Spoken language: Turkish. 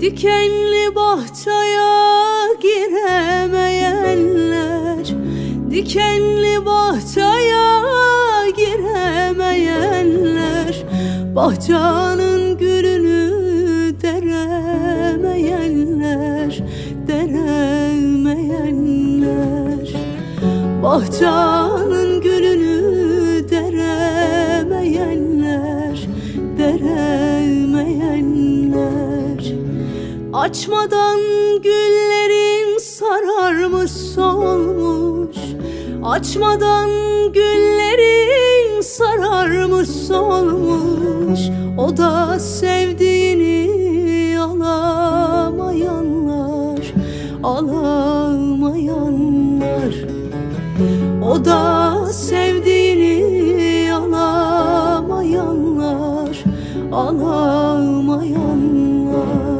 Dikenli bahçeye giremeyenler Dikenli bahçeye giremeyenler Bahçanın gülünü deremeyenler Deremeyenler. Bahçanın gülünü deremeyenler Deremeyenler Açmadan güllerin sararmış solmuş. Açmadan güllerin sararmış solmuş. O da sevdiğini alamayanlar Alamayanlar. O da sevdiğini alamayanlar Alamayanlar.